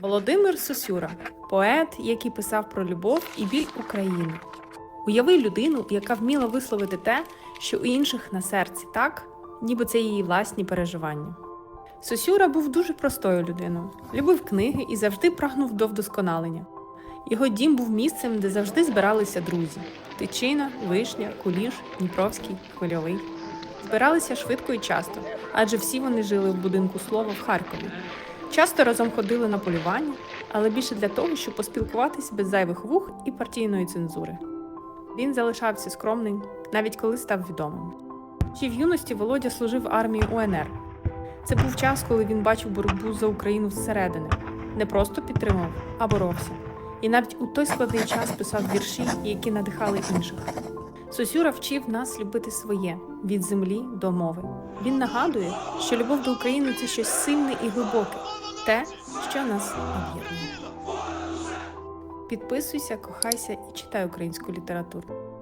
Володимир Сосюра поет, який писав про любов і біль України. Уяви людину, яка вміла висловити те, що у інших на серці, так, ніби це її власні переживання. Сосюра був дуже простою людиною, любив книги і завжди прагнув до вдосконалення. Його дім був місцем, де завжди збиралися друзі: Тичина, Вишня, Куліш, Дніпровський, Хвильовий. Збиралися швидко і часто, адже всі вони жили в будинку слова в Харкові. Часто разом ходили на полювання, але більше для того, щоб поспілкуватись без зайвих вух і партійної цензури. Він залишався скромним, навіть коли став відомим. Ще в юності Володя служив армії УНР. Це був час, коли він бачив боротьбу за Україну зсередини, не просто підтримав, а боровся. І навіть у той складний час писав вірші, які надихали інших. Сосюра вчив нас любити своє від землі до мови. Він нагадує, що любов до України це щось сильне і глибоке, те, що нас об'єднує. Підписуйся, кохайся і читай українську літературу.